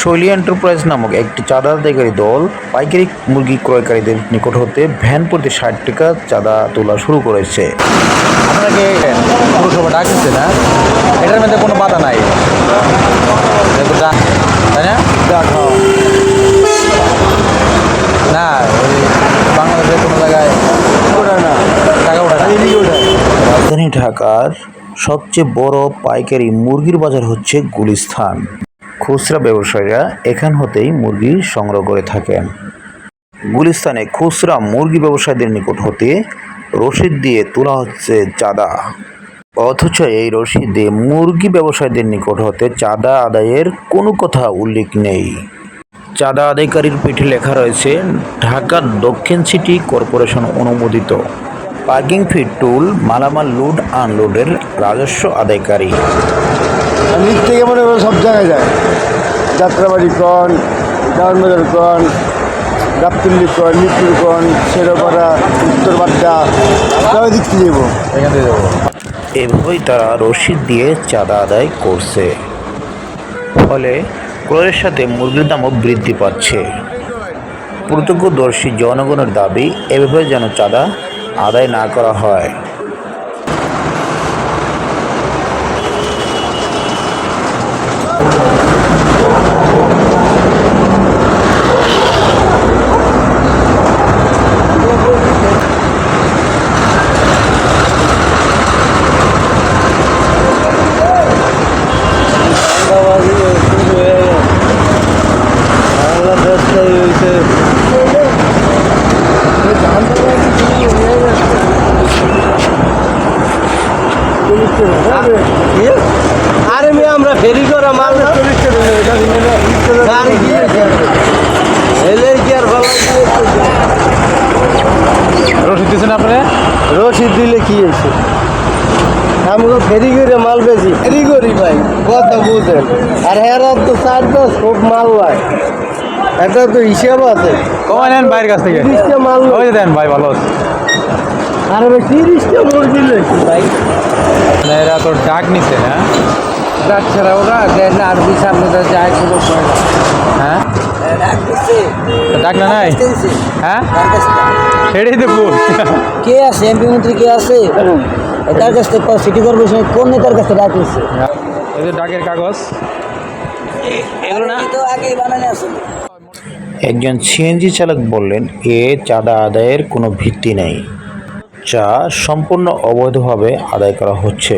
শৈলী এন্টারপ্রাইজ নামক একটি চাঁদা আদায়কারী দল পাইকারি মুরগি ক্রয়কারীদের নিকট হতে ভ্যান প্রতি ষাট টাকা চাঁদা তোলা শুরু করেছে। আপনাকে পুরসভা ডাকছে না? এটার মধ্যে কোনো বাধা নাই। না। রাজধানী ঢাকার সবচেয়ে বড় পাইকারি মুরগির বাজার হচ্ছে গুলিস্তান। খুচরা ব্যবসায়ীরা এখান হতেই মুরগি সংগ্রহ করে থাকেন। গুলিস্তানে খুচরা মুরগি ব্যবসায়ীদের নিকট হতে রসিদ দিয়ে তোলা হচ্ছে চাঁদা। অথচ এই রসিদে মুরগি ব্যবসায়ীদের নিকট হতে চাঁদা আদায়ের কোনো কথা উল্লেখ নেই। চাঁদা আদায়কারীর পিঠে লেখা রয়েছে ঢাকার দক্ষিণ সিটি কর্পোরেশন অনুমোদিত। পার্কিং ফি টুল, মালামাল লোড আনলোডের রাজস্ব আদায়কারী। থেকে মনে সব জায়গায় যায়। যাত্রাবাড়ি কন ডাউনবাজার কন গাবতুল্লি কন, মিরপুর কন, শেরোপাড়া উত্তর বাড্ডা সব দিক থেকে এখান থেকে যাব। এভাবেই তারা রশিদ দিয়ে চাঁদা আদায় করছে। ফলে ক্রয়ের সাথে মুরগির দামও বৃদ্ধি পাচ্ছে। প্রত্যক্ষদর্শী জনগণের দাবি, এভাবে যেন চাঁদা আদায় না করা হয়। আরে মেয়ে আমরা ফেরি করা মাল গাড়ি গিয়েছে এলে কি আর ভালো রসিদ দিচ্ছেন আপনি রসিদ দিলে কি হয়েছে? আমি তো ফেরি করে মাল বেশি ফেরি করি ভাই কথা বুঝেন। আর হেরা তো চার দশ খুব মাল ভাই এটা তো হিসাব আছে। কমাই নেন ভাইয়ের কাছ থেকে। তিরিশটা মাল ওই যে দেন ভাই ভালো আর ভাই তিরিশটা মুরগি লইছি ভাই? এরা তো ডাক নিচ্ছে না ডাক ছাড়া ওরা আর সামনে যায় কোনো হ্যাঁ তো ডাক না নাই? হ্যাঁ? সেটাই কে আছে? এমপি মন্ত্রী কে আছে? তার কাছ থেকে সিটি কর্পোরেশন কোন নেতার কাছে ডাকিয়েছে এই যে ডাকের কাগজ। তো আগেই বানানো আসলে একজন সিএনজি চালক বললেন এ চাঁদা আদায়ের কোনো ভিত্তি নেই। যা সম্পূর্ণ অবৈধভাবে আদায় করা হচ্ছে।